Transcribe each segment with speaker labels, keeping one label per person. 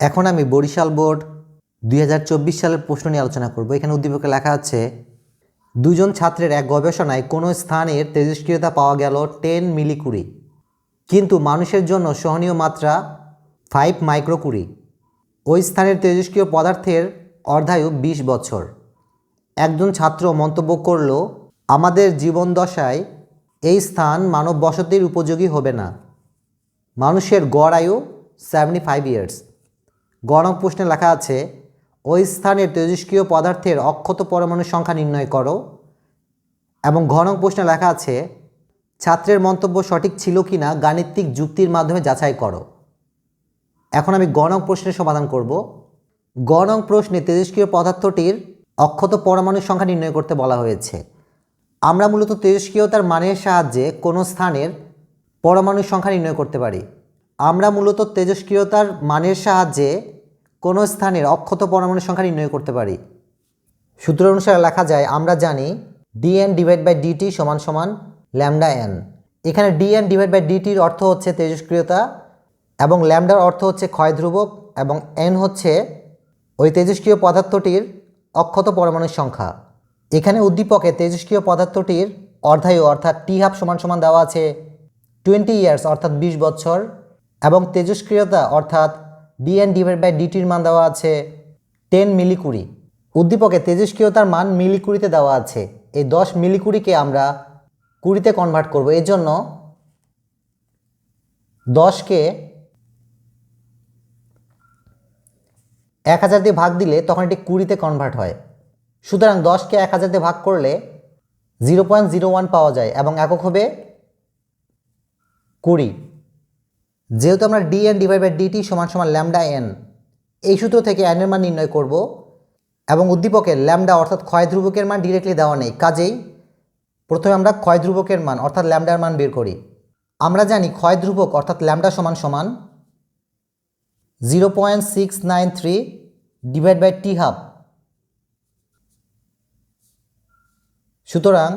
Speaker 1: এখন আমি বরিশাল বোর্ড দুই হাজার চব্বিশ সালের প্রশ্ন নিয়ে আলোচনা করব। এখানে উদ্দীপকে লেখা আছে, দুজন ছাত্রের এক গবেষণায় কোনো স্থানের তেজস্ক্রিয়তা পাওয়া গেল টেন মিলিকুড়ি কিন্তু মানুষের জন্য সহনীয় মাত্রা ফাইভ মাইক্রোকুড়ি ওই স্থানের তেজস্ক্রিয় পদার্থের অর্ধায়ু বিশ বছর। একজন ছাত্র মন্তব্য করল, আমাদের জীবনদশায় এই স্থান মানব বসতির উপযোগী হবে না। মানুষের গড় আয়ু সেভেন্টি ফাইভ ইয়ার্স গণক প্রশ্নে লেখা আছে, ওই স্থানের তেজস্ক্রিয় পদার্থের অক্ষত পরমাণুর সংখ্যা নির্ণয় করো। এবং ঘনক প্রশ্নে লেখা আছে, ছাত্রের মন্তব্য সঠিক ছিল কি না গাণিতিক যুক্তির মাধ্যমে যাচাই করো। এখন আমি গণক প্রশ্নের সমাধান করব। গণক প্রশ্নে তেজস্ক্রিয় পদার্থটির অক্ষত পরমাণুর সংখ্যা নির্ণয় করতে বলা হয়েছে। আমরা মূলত তেজস্ক্রিয়তার মানের সাহায্যে কোনো স্থানের পরমাণুর সংখ্যা নির্ণয় করতে পারি। আমরা মূলত তেজস্ক্রিয়তার মানের সাহায্যে কোনো স্থানের অক্ষত পরমাণুর সংখ্যা নির্ণয় করতে পারি। সূত্র অনুসারে লেখা যায়, আমরা জানি ডিএন ডিভাইড বাই ডিটি সমান সমান ল্যামডা এন এখানে ডিএন ডিভাইড বাই ডিটির অর্থ হচ্ছে তেজস্ক্রিয়তা এবং ল্যামডার অর্থ হচ্ছে ক্ষয় ধ্রুবক এবং এন হচ্ছে ওই তেজস্ক্রিয় পদার্থটির অক্ষত পরমাণুর সংখ্যা। এখানে উদ্দীপকে তেজস্ক্রিয় পদার্থটির অর্ধায়ু অর্থাৎ টি হাফ সমান সমান দেওয়া আছে টোয়েন্টি ইয়ার্স অর্থাৎ বিশ বছর এবং তেজস্ক্রিয়তা অর্থাৎ ডিএন ডিভাইড বাই ডিটির মান দেওয়া আছে টেন মিলিকুড়ি উদ্দীপকে তেজস্ক্রিয়তার মান মিলিকুড়িতে দেওয়া আছে। এই দশ মিলিকুড়িকে আমরা কুড়িতে কনভার্ট করব। এর জন্য দশকে এক হাজার দিয়ে ভাগ দিলে তখন এটি কুড়িতে কনভার্ট হয়। সুতরাং দশকে এক হাজার দিয়ে ভাগ করলে জিরো পয়েন্ট জিরো ওয়ান পাওয়া যায় এবং একক হবে কুড়ি। যেহেতু আমরা d n divide by d t সমান সমান ল্যামডা এন এই সূত্র থেকে এন এর মান নির্ণয় করব এবং উদ্দীপকের ল্যামডা অর্থাৎ ক্ষয় ধ্রুবকের মান ডিরেক্টলি দেওয়া নেই। কাজেই প্রথমে আমরা ক্ষয় ধ্রুবকের মান অর্থাৎ ল্যামডার মান বের করি। আমরা জানি ক্ষয় ধ্রুবক অর্থাৎ ল্যামডা সমান সমান zero point six nine three divide by t half সুতরাং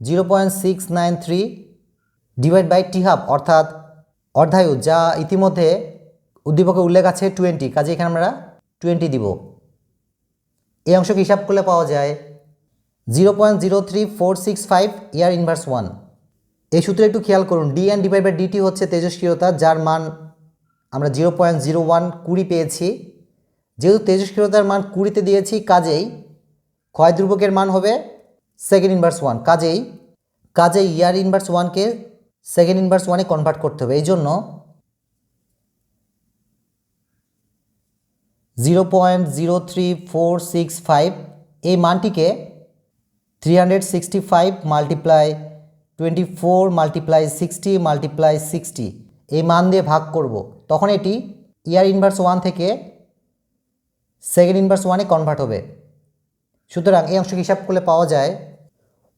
Speaker 1: zero point six nine three divide by t half অর্থাৎ অর্ধায়ু যা ইতিমধ্যে উদ্দীপকে উল্লেখ আছে টোয়েন্টি কাজে এখানে আমরা টোয়েন্টি দিব। এই অংশকে হিসাব করলে পাওয়া যায় zero point zero three four six five year inverse one এই সূত্রে একটু খেয়াল করুন d n divide by d t হচ্ছে তেজস্ক্রিয়তা, যার মান আমরা জিরো পয়েন্ট জিরো ওয়ান কুড়ি পেয়েছি। যেহেতু তেজস্ক্রিয়তার মান কুড়িতে দিয়েছি, কাজেই ক্ষয় ধ্রুবকের মান হবে সেকেন্ড ইনভার্স ওয়ান কাজেই কাজেই ইয়ার ইনভার্স ওয়ানকে সেকেন্ড ইনভার্স ওয়ানে কনভার্ট করতে হবে। এই জন্য zero point zero three four six five, এই মানটিকে three hundred sixty five multiply twenty four multiply sixty multiply sixty, এই মান দিয়ে ভাগ করব। তখন এটি ইয়ার ইনভার্স ওয়ান থেকে সেকেন্ড ইনভার্স ওয়ানে কনভার্ট হবে। সুতরাং এই অংশকে হিসাব করলে পাওয়া যায়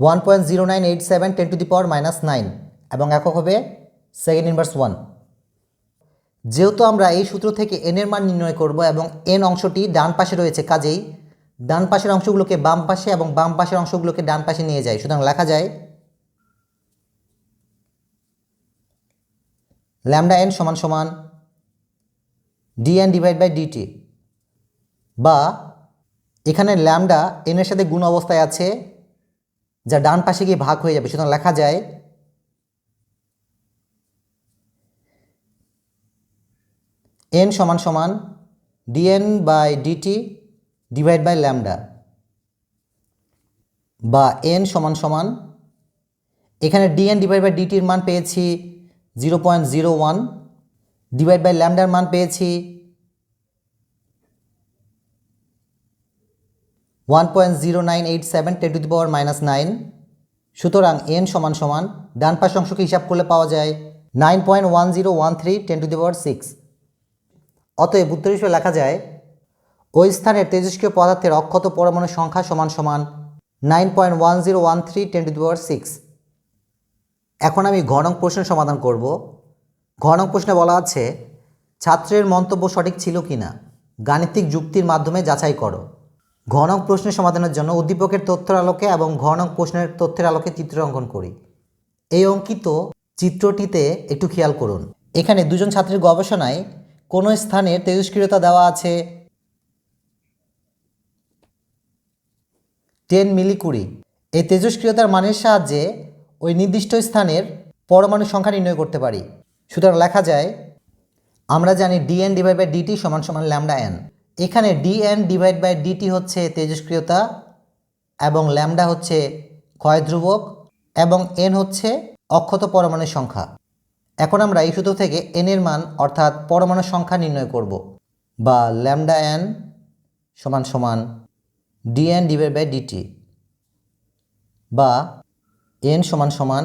Speaker 1: one point zero nine eight seven ten to the power minus nine. এবং একক হবে সেকেন্ড ইনভার্স ওয়ান যেহেতু আমরা এই সূত্র থেকে এন এর মান নির্ণয় করব এবং এন অংশটি ডান পাশে রয়েছে, কাজেই ডান পাশের অংশগুলোকে বাম পাশে এবং বাম পাশের অংশগুলোকে ডান পাশে নিয়ে যায়। সুতরাং লেখা যায় ল্যামডা এন সমান সমান d n divide by d t বা এখানে ল্যামডা এনের সাথে গুণ অবস্থায় আছে, যা ডান পাশে গিয়ে ভাগ হয়ে যাবে। সুতরাং লেখা যায় এন সমান সমান d n by d t divide by lambda বা এন সমান সমান, এখানে ডিএন ডিভাইড বাই ডিটির মান পেয়েছি zero point zero one divide by ল্যামডার মান পেয়েছি one point zero nine eight seven ten to the power minus nine সুতরাং এন সমান সমান, ডান পাশ অংশকে হিসাব করলে পাওয়া যায় nine point one zero one three ten to the power six অতএব উত্তর হিসেবে লেখা যায়, ওই স্থানের তেজস্ক্রিয় পদার্থের অক্ষত পরমাণুর সংখ্যা সমান সমান nine point one zero one three ten to power six এখন আমি ঘনক প্রশ্নের সমাধান করব। ঘনক প্রশ্নে বলা আছে, ছাত্রের মন্তব্য সঠিক ছিল কি না গাণিতিক যুক্তির মাধ্যমে যাচাই করো। ঘনক প্রশ্নের সমাধানের জন্য উদ্দীপকের তথ্যের আলোকে এবং ঘনক প্রশ্নের তথ্যের আলোকে চিত্র অঙ্কন করি। এই অঙ্কিত চিত্রটিতে একটু খেয়াল করুন। এখানে দুজন ছাত্রের গবেষণায় কোনো স্থানে তেজস্ক্রিয়তা দেওয়া আছে? টেন মিলিকুড়ি এই তেজস্ক্রিয়তার মানের সাহায্যে ওই নির্দিষ্ট স্থানের পরমাণু সংখ্যা নির্ণয় করতে পারি। সুতরাং লেখা যায়, আমরা জানি ডিএন ডিভাইড বাই ডিটি সমান সমান ল্যামডা এন এখানে d n divide by d t হচ্ছে তেজস্ক্রিয়তা এবং ল্যামডা হচ্ছে ক্ষয় ধ্রুবক এবং এন হচ্ছে অক্ষত পরমাণুর সংখ্যা। এখন আমরা এই সূত্র থেকে এন এর মান অর্থাৎ পরমাণুর সংখ্যা নির্ণয় করব বা ল্যামডা এন সমান সমান d n divide by d t বা এন সমান সমান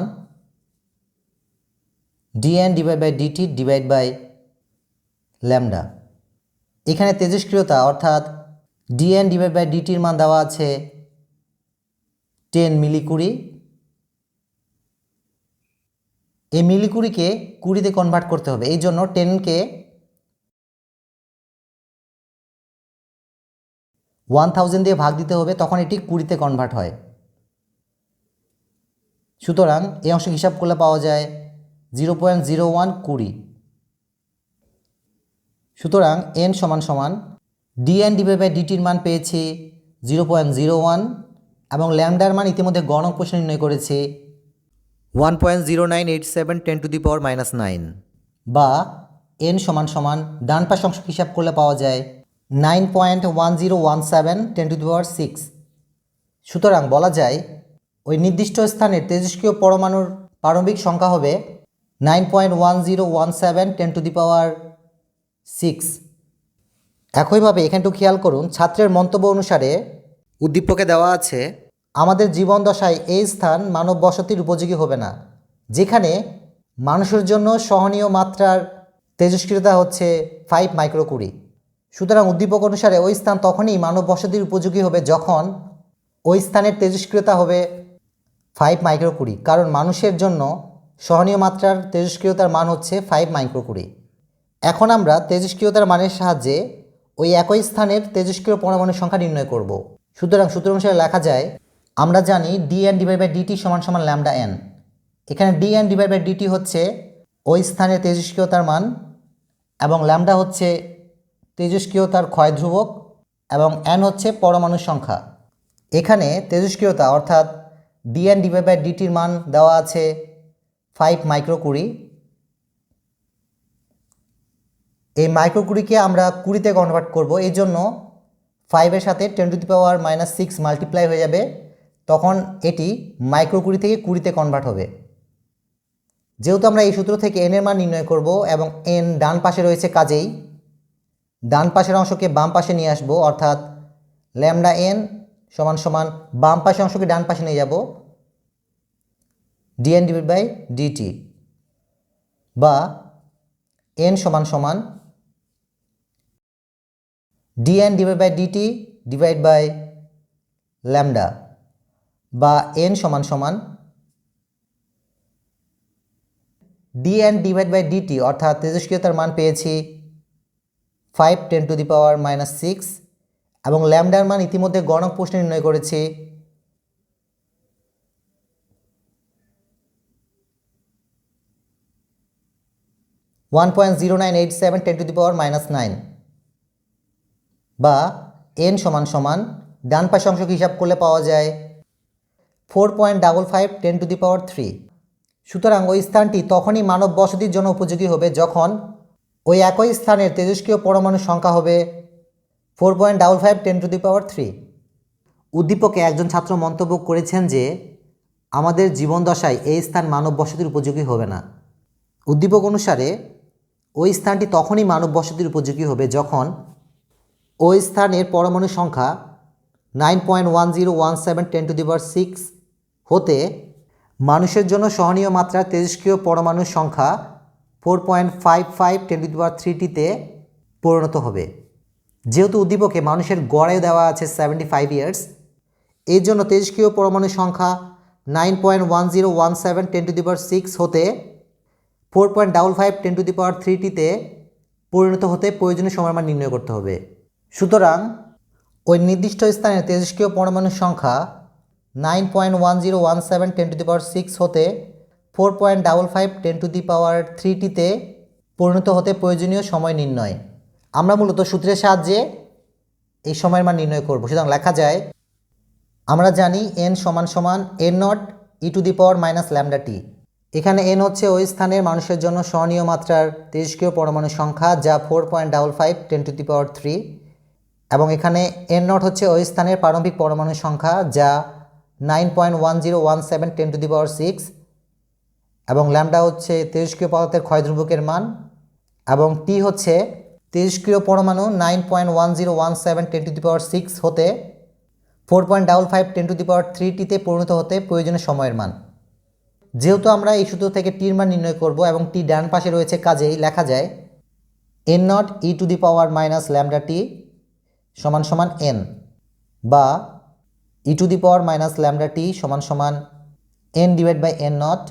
Speaker 1: d n divide by d t divide by lambda এখানে তেজস্ক্রিয়তা অর্থাৎ ডিএন ডিভাইড বাই ডিটির মান দেওয়া আছে টেন মিলিকুড়ি এই মিলিকুড়িকে কুড়িতে কনভার্ট করতে হবে। এই জন্য টেনকে ওয়ান থাউজেন্ড দিয়ে ভাগ দিতে হবে, তখন এটি কুড়িতে কনভার্ট হয়। সুতরাং এই অংশ হিসাব করলে পাওয়া যায় জিরো পয়েন্ট জিরো ওয়ান কুড়ি। সুতরাং এন সমান সমান ডিএন ডিভাইড বাই ডিটির মান পেয়েছি জিরো পয়েন্ট জিরো ওয়ান এবং ল্যামডার মান ইতিমধ্যে গণক প্রশ্ন নির্ণয় করেছি one point zero nine eight seven ten to the power minus nine বা এন সমান সমান ডান পাশ অংশ হিসাব করলে পাওয়া যায় nine point one zero one seven ten to the power six সুতরাং বলা যায়, ওই নির্দিষ্ট স্থানের তেজস্ক্রিয় পরমাণুর প্রারম্ভিক সংখ্যা হবে nine point one zero one seven ten to the power six একইভাবে এখানটু খেয়াল করুন, ছাত্রের মন্তব্য অনুসারে উদ্দীপকে দেওয়া আছে আমাদের জীবন দশায় এই স্থান মানব বসতির উপযোগী হবে না, যেখানে মানুষের জন্য সহনীয় মাত্রার তেজস্ক্রিয়তা হচ্ছে ফাইভ মাইক্রোকুড়ি সুতরাং উদ্দীপক অনুসারে ওই স্থান তখনই মানব বসতির উপযোগী হবে যখন ওই স্থানের তেজস্ক্রিয়তা হবে ফাইভ মাইক্রোকুড়ি কারণ মানুষের জন্য সহনীয় মাত্রার তেজস্ক্রিয়তার মান হচ্ছে ফাইভ মাইক্রোকুড়ি এখন আমরা তেজস্ক্রিয়তার মানের সাহায্যে ওই একই স্থানের তেজস্ক্রিয় পরমাণুর সংখ্যা নির্ণয় করব। সুতরাং সূত্র অনুসারে লেখা যায় আমরা জানি d n divide by d t সমান সমান ল্যামডা এন এখানে d n divide by d t হচ্ছে ওই স্থানের তেজস্ক্রিয়তার মান এবং ল্যামডা হচ্ছে তেজস্ক্রিয়তার ক্ষয় ধ্রুবক এবং এন হচ্ছে পরমাণুর সংখ্যা। এখানে তেজস্ক্রিয়তা অর্থাৎ ডিএন ডিভাইড বাই ডিটির মান দেওয়া আছে ফাইভ মাইক্রোকুড়ি এই মাইক্রোকুড়িকে আমরা কুড়িতে কনভার্ট করব। এই জন্য ফাইভের সাথে ten to the power minus six multiply হয়ে যাবে তখন এটি মাইক্রোকুড়ি থেকে কুড়িতে কনভার্ট হবে। যেহেতু আমরা এই সূত্র থেকে এনের মান নির্ণয় করব এবং এন ডান পাশে রয়েছে কাজেই, ডান পাশের অংশকে বাম পাশে নিয়ে আসব, অর্থাৎ ল্যামডা এন সমান সমান বাম পাশের অংশকে ডান পাশে নিয়ে যাব d n divide by d t বা এন সমান সমান d n divide by d t divide by lambda. বা এন সমান সমান ডিএন ডিভাইড বাই ডিটি অর্থাৎ তেজস্ক্রিয়তার মান পেয়েছি five ten to the power minus six এবং ল্যামডার মান ইতিমধ্যে গণক প্রশ্নে নির্ণয় করেছি। One point zero nine eight seven ten to the power minus nine বা এন সমান সমান ডান পাশে অংশকে হিসাব করলে পাওয়া যায় four point double five, ten to the power three. সুতরাং ওই স্থানটি তখনই মানব বসতির জন্য উপযোগী হবে যখন ওই একই স্থানের তেজস্ক্রিয় পরমাণুর সংখ্যা হবে four point double five, ten to the power three. উদ্দীপকে একজন ছাত্র মন্তব্য করেছেন যে, আমাদের জীবন দশায় এই স্থান মানব বসতির উপযোগী হবে না। উদ্দীপক অনুসারে, ওই স্থানটি তখনই মানব বসতির উপযোগী হবে যখন ওই স্থানের পরমাণু সংখ্যা nine point one zero one seven, ten to the power six হতে মানুষের জন্য সহনীয় মাত্রার তেজস্ক্রিয় পরমাণুর সংখ্যা four point five five ten to থ্রিটিতে পরিণত হবে। যেহেতু উদ্দীপকে মানুষের গড়ে দেওয়া আছে সেভেন্টি ফাইভ ইয়ার্স এর জন্য তেজস্ক্রিয় পরমাণুর সংখ্যা nine point one zero one seven ten to the power six হতে four point double five ten to the power থ্রিটিতে পরিণত হতে প্রয়োজনীয় সময়মান নির্ণয় করতে হবে। সুতরাং ওই নির্দিষ্ট স্থানে তেজস্ক্রিয় পরমাণুর সংখ্যা nine point one zero one seven ten to the power six হতে four point double five ten to the power থ্রিটিতে পরিণত হতে প্রয়োজনীয় সময় নির্ণয়। আমরা মূলত সূত্রের সাহায্যে এই সময়ের মান নির্ণয় করব। সুতরাং লেখা যায়, আমরা জানি এন সমান সমান n nought e to the power minus lambda t এখানে এন হচ্ছে ওই স্থানের মানুষের জন্য সহনীয় মাত্রার তেজস্ক্রিয় পরমাণু সংখ্যা যা four point double five ten to the power three. এবং এখানে এন নট হচ্ছে ওই স্থানের প্রারম্ভিক পরমাণু সংখ্যা যা nine point one zero one seven ten to the power six এবং ল্যামডা হচ্ছে তেজস্ক্রিয় পদার্থের ক্ষয়ধ্রুবকের মান এবং টি হচ্ছে তেজস্ক্রিয় পরমাণু nine point one zero one seven ten to the power six হতে four point double five ten to the power three টিতে পরিণত হতে প্রয়োজনীয় সময়ের মান। যেহেতু আমরা এই সূত্র থেকে টির মান নির্ণয় করব এবং টি ডান পাশে রয়েছে, কাজেই লেখা যায় n nought e to the power minus lambda t সমান সমান এন বা e to the power minus lambda t সমান সমান n divide by n nought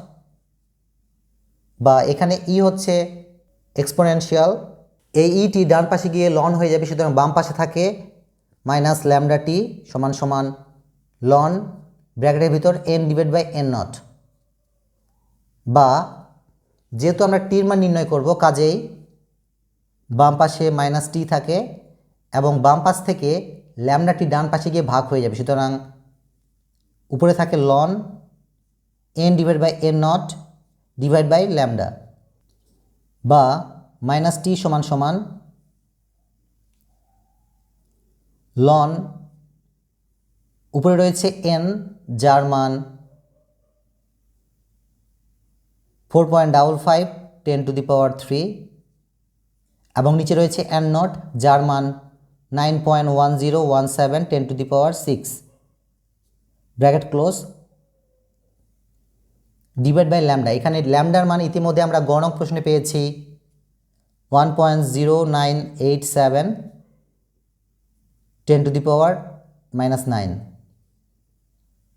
Speaker 1: বা এখানে ই হচ্ছে এক্সপোনেনশিয়াল এই ইটি ডান পাশে গিয়ে লন হয়ে যাবে, সুতরাং বাম পাশে থাকে মাইনাস ল্যামডা টি সমান সমান লন ব্র্যাকেটের ভিতর n divide by n nought বা যেহেতু আমরা টির মান নির্ণয় করব কাজেই বাম পাশে মাইনাস টি থাকে এবং বাম পাশ থেকে ল্যামডাটি ডান পাশে গিয়ে ভাগ হয়ে যাবে। সুতরাং উপরে থাকে loan n divide by n nought divide by lambda বা মাইনাস টি সমান সমান লন উপরে রয়েছে এন যার মান four point double five ten to the power three এবং নিচে রয়েছে এন নট যার মান nine point one zero one seven ten to the power six. Bracket close. Divide by lambda. এখানে ল্যামডার মান ইতিমধ্যে আমরা গণক প্রশ্নে পেয়েছি। One point zero nine eight seven ten to the power minus nine.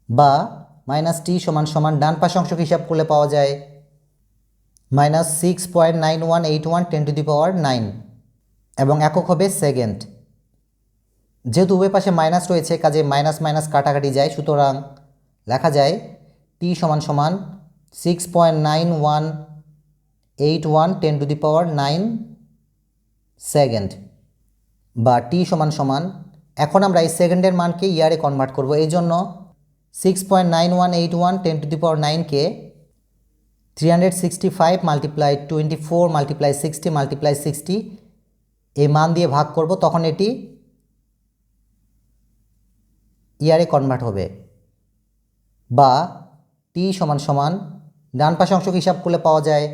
Speaker 1: বা মাইনাস টি সমান সমান ডান পাশ অংশকে হিসাব করলে পাওয়া যায়। Minus six point nine one eight one ten to the power nine. এবং একক হবে সেকেন্ড। যেহেতু উভয় পাশে মাইনাস রয়েছে, কাজে মাইনাস মাইনাস কাটাকাটি যায়, সুতরাং লেখা যায় টি সমান সমান six point nine one eight one ten to the power nine second বা টি সমান সমান, এখন আমরা এই সেকেন্ডের মানকে ইয়ারে কনভার্ট করব। এই জন্য six point nine one eight one ten to the power নাইনকে three hundred sixty five multiply twenty four multiply sixty multiply sixty এই মান দিয়ে ভাগ করব, তখন এটি ইয়ারে কনভার্ট হবে। বা টি সমান সমান, ডান পাশে অংশকে হিসাব করলে পাওয়া যায়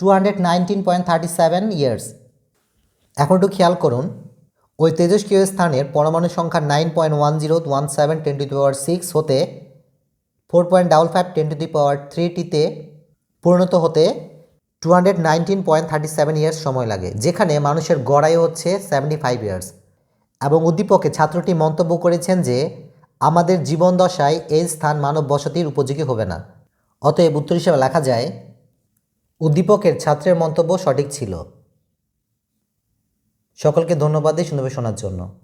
Speaker 1: two hundred nineteen point thirty seven years এখন একটু খেয়াল করুন, ওই তেজস্ক্রিয় স্থানের পরমাণু সংখ্যা nine point one zero one seven ten to the power six হতে four point double five ten to the power থ্রিটিতে পরিণত হতে two hundred nineteen point thirty seven years সময় লাগে, যেখানে মানুষের গড়াই হচ্ছে সেভেন্টি ফাইভ ইয়ার্স এবং উদ্দীপকে ছাত্রটি মন্তব্য করেছেন যে, আমাদের জীবন দশায় এই স্থান মানব বসতির উপযোগী হবে না। অতএব উত্তর হিসেবে লেখা যায়, উদ্দীপকের ছাত্রের মন্তব্য সঠিক ছিল। সকলকে ধন্যবাদ দিয়ে শোনার জন্য।